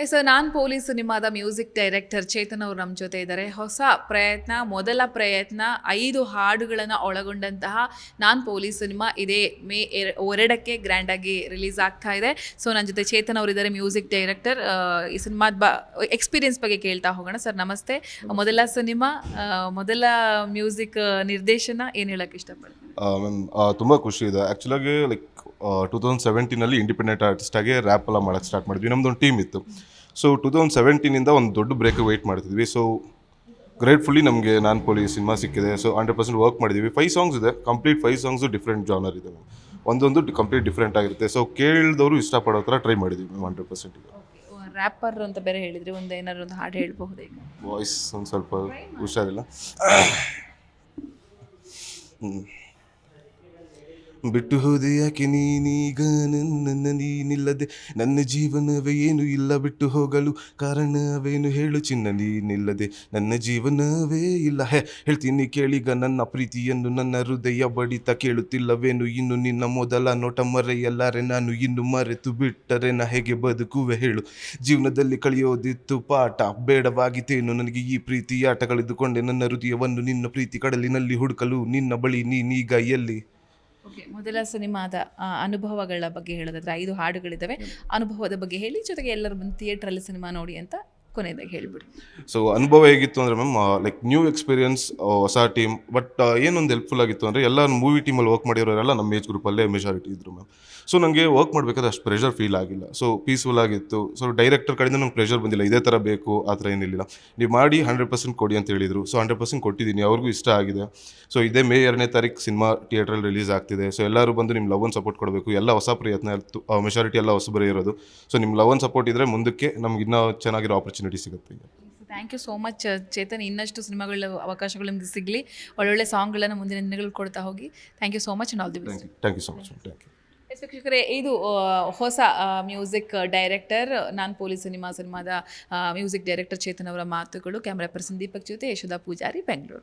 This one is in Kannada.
ಎಸ್ ನಾನು ಪೊಲೀಸ್ ಸಿನಿಮಾದ ಮ್ಯೂಸಿಕ್ ಡೈರೆಕ್ಟರ್ ಚೇತನ್ ಅವರು ನಮ್ಮ ಜೊತೆ ಇದ್ದಾರೆ ಹೊಸ ಪ್ರಯತ್ನ, ಮೊದಲ ಪ್ರಯತ್ನ, ಐದು ಹಾಡುಗಳನ್ನು ಒಳಗೊಂಡಂತಹ ನಾನು ಪೊಲೀಸ್ ಸಿನಿಮಾ ಇದೇ ಮೇ ಎರ- ಎರಡಕ್ಕೆ ಗ್ರ್ಯಾಂಡ್ ಆಗಿ ರಿಲೀಸ್ ಆಗ್ತಾ ಇದೆ. ಸೊ ನನ್ನ ಜೊತೆ ಚೇತನ್ ಅವರು ಇದ್ದಾರೆ ಮ್ಯೂಸಿಕ್ ಡೈರೆಕ್ಟರ್. ಈ ಸಿನಿಮಾದ ಬ ಎಕ್ಸ್ಪೀರಿಯನ್ಸ್ ಬಗ್ಗೆ ಕೇಳ್ತಾ ಹೋಗೋಣ. ಸರ್, ನಮಸ್ತೆ. ಮೊದಲ ಸಿನಿಮಾ ಮೊದಲ ಮ್ಯೂಸಿಕ್ ನಿರ್ದೇಶನ ಏನು ಹೇಳಕ್ಕೆ ಇಷ್ಟಪಡ್ತೀನಿ ತುಂಬ ಖುಷಿ ಇದೆ. ಆ್ಯಕ್ಚುಲಾಗಿ ಲೈಕ್ ಟೂ ತೌಸಂಡ್ ಸೆವೆಂಟೀನಲ್ಲಿ ಇಂಡಿಪೆಂಡೆಂಟ್ ಆರ್ಟಿಸ್ಟಾಗಿ ರ್ಯಾಪ್ ಎಲ್ಲ ಮಾಡೋಕ್ಕೆ ಸ್ಟಾರ್ಟ್ ಮಾಡಿದ್ವಿ. ನಮ್ಮದೊಂದು ಟೀಮ್ ಇತ್ತು. ಸೊ ಟು ತೌಸಂಡ್ ಸೆವೆಂಟೀನಿಂದ ಒಂದು ದೊಡ್ಡ ಬ್ರೇಕ್ ವೆಯ್ಟ್ ಮಾಡ್ತಿದ್ವಿ. ಸೊ ಗ್ರೇಟ್ಫುಲ್ಲಿ ನಮಗೆ ನಾನು ಪೋಲಿ ಸಿನಿಮಾ ಸಿಕ್ಕಿದೆ. ಸೊ ಹಂಡ್ರೆಡ್ ಪರ್ಸೆಂಟ್ ವರ್ಕ್ ಮಾಡಿದ್ವಿ. ಫೈವ್ ಸಾಂಗ್ಸ್ ಇದೆ. Complete five songs different genre ಇದೆ ಒಂದೊಂದು ಕಂಪ್ಲೀಟ್ ಡಿಫ್ರೆಂಟ್ ಆಗಿರುತ್ತೆ. ಸೊ ಕೇಳಿದವರು ಇಷ್ಟಪಡೋ ಥರ ಟ್ರೈ ಮಾಡಿದ್ವಿ ಮ್ಯಾಮ್ ಹಂಡ್ರೆಡ್ ಪರ್ಸೆಂಟ್ ಈಗ. ರ್ಯಾಪರ್ ಅಂತ ಬೇರೆ ಹೇಳಿದ್ರಿ. ಒಂದು ಏನಾದ್ರು ಒಂದು ಹಾಡು ಹೇಳಬಹುದೇ ವಾಯ್ಸ್ ಒಂದು ಸ್ವಲ್ಪ ಹುಷಾರಿಲ್ಲ. ಹ್ಮ್. ಬಿಟ್ಟು ಹೋದೆ ಯಾಕೆ ನೀನೀಗ? ನನ್ನ ನೀನಿಲ್ಲದೆ ನನ್ನ ಜೀವನವೇ ಏನು ಇಲ್ಲ? ಬಿಟ್ಟು ಹೋಗಲು ಕಾರಣವೇನು ಹೇಳು? ಚಿನ್ನ ನೀನಿಲ್ಲದೆ ನನ್ನ ಜೀವನವೇ ಇಲ್ಲ. ಹೇ, ಹೇಳ್ತೀನಿ ಕೇಳಿಗ, ನನ್ನ ಪ್ರೀತಿಯನ್ನು ನನ್ನ ಹೃದಯ ಬಡಿತ ಕೇಳುತ್ತಿಲ್ಲವೇನು? ಇನ್ನು ನಿನ್ನ ಮೊದಲ ನೋಟ ಮರೆಯಲ್ಲಾರೆ ನಾನು ಇನ್ನು ಮರೆತು ಬಿಟ್ಟರೆ ನಾ ಹೇಗೆ ಬದುಕುವೆ ಹೇಳು? ಜೀವನದಲ್ಲಿ ಕಳೆಯೋದಿತ್ತು ಪಾಠ ಬೇಡವಾಗಿತ್ತೇನು ನನಗೆ ಈ ಪ್ರೀತಿ ಆಟ ಕಳೆದುಕೊಂಡೆ ನನ್ನ ಹೃದಯವನ್ನು ನಿನ್ನ ಪ್ರೀತಿ ಕಡಲಿನಲ್ಲಿ ಹುಡುಕಲು ನಿನ್ನ ಬಳಿ ನೀನೀಗ ಎಲ್ಲಿ? ಮೊದಲ ಸಿನಿಮಾದ ಅನುಭವಗಳ ಬಗ್ಗೆ ಹೇಳೋದಾದ್ರೆ ಐದು ಹಾಡುಗಳಿದ್ದಾವೆ. ಅನುಭವದ ಬಗ್ಗೆ ಹೇಳಿ ಜೊತೆಗೆ ಎಲ್ಲರೂ ಬಂದು ಥಿಯೇಟ್ರಲ್ಲಿ ಸಿನಿಮಾ ನೋಡಿ ಅಂತ ಕೊನೆಯದಾಗಿ ಹೇಳ್ಬಿಡಿ. ಸೊ ಅನುಭವ ಹೇಗಿತ್ತು ಅಂದರೆ ಮ್ಯಾಮ್ ಲೈಕ್ ನ್ಯೂ ಎಕ್ಸ್ಪೀರಿಯನ್ಸ್ ಹೊಸ ಟೀಮ್ ಬಟ್ ಏನೊಂದು ಹೆಲ್ಪ್ಫುಲ್ ಆಗಿತ್ತು ಅಂದರೆ ಎಲ್ಲ ಮೂವಿ ಟೀಮಲ್ಲಿ ವರ್ಕ್ ಮಾಡಿರೋರೆಲ್ಲ ನಮ್ಮ ಏಜ್ ಗ್ರೂಪಲ್ಲೇ ಮೆಜಾರಿಟಿ ಇದ್ರು ಮ್ಯಾಮ್ ಸೊ ನನಗೆ ವರ್ಕ್ ಮಾಡಬೇಕಾದ್ರೆ ಅಷ್ಟು ಪ್ರೆಷರ್ ಫೀಲ್ ಆಗಿಲ್ಲ. ಸೊ ಪೀಸ್ಫುಲ್ ಆಗಿತ್ತು. ಸೊ ಡೈರೆಕ್ಟರ್ ಕಡೆಯಿಂದ ನಂಗೆ ಪ್ರೆಷರ್ ಬಂದಿಲ್ಲ. ಇದೇ ಥರ ಬೇಕು, ಆ ಥರ ಏನಿಲ್ಲ ನೀವು ಮಾಡಿ ಹಂಡ್ರೆಡ್ ಪರ್ಸೆಂಟ್ ಕೊಡಿ ಅಂತ ಹೇಳಿದರು. ಸೊ ಹಂಡ್ರೆಡ್ ಪರ್ಸೆಂಟ್ ಕೊಟ್ಟಿದ್ದೀನಿ. ಅವ್ರಿಗೂ ಇಷ್ಟ ಆಗಿದೆ. ಸೊ ಇದೇ ಮೇ ಎರಡನೇ ತಾರೀಕು ಸಿನಿಮಾ ಥಿಯೇಟ್ರಲ್ಲಿ ರಿಲೀಸ್ ಆಗ್ತಿದೆ. ಸೊ ಎಲ್ಲರೂ ಬಂದು ನಿಮ್ಮ ಲವ್ ಸಪೋರ್ಟ್ ಕೊಡಬೇಕು. ಎಲ್ಲ ಹೊಸ ಪ್ರಯತ್ನ ಮೆಜಾರಿಟಿ ಎಲ್ಲ ಹೊಸಬರೇ ಇರೋದು. ಸೊ ನಿಮ್ಮ ಲವ್ ಸಪೋರ್ಟ್ ಇದ್ದರೆ ಮುಂದಕ್ಕೆ ನಮ್ಗೆ ಇನ್ನೂ ಚೆನ್ನಾಗಿರೋ ಆಪರ್ಚುನಿಟಿ ಸಿಗುತ್ತೆ ಈಗ. Thank you so much Chetan ಇನ್ನಷ್ಟು ಸಿನಿಮಾಗಳ ಅವಕಾಶಗಳು ನಿಮಗೆ ಸಿಗಲಿ. ಒಳ್ಳೊಳ್ಳೆ ಸಾಂಗ್ಗಳನ್ನು ಮುಂದಿನ ದಿನಗಳು ಕೊಡ್ತಾ ಹೋಗಿ. Thank you so much all the thank you so much thank you yes ವೀಕ್ಷಕರೇ ಇದು ಹೊಸ ಮ್ಯೂಸಿಕ್ ಡೈರೆಕ್ಟರ್ ನಾನ್ ಪೊಲೀಸ್ ಸಿನಿಮಾ ಸಿನಿಮಾದ ಮ್ಯೂಸಿಕ್ ಡೈರೆಕ್ಟರ್ ಚೇತನ್ ಅವರ ಮಾತುಗಳು. ಕ್ಯಾಮ್ರಾ ಪರ್ಸನ್ ದೀಪಕ್ ಜೊತೆ ಯಶೋಧ ಪೂಜಾರಿ ಬೆಂಗಳೂರು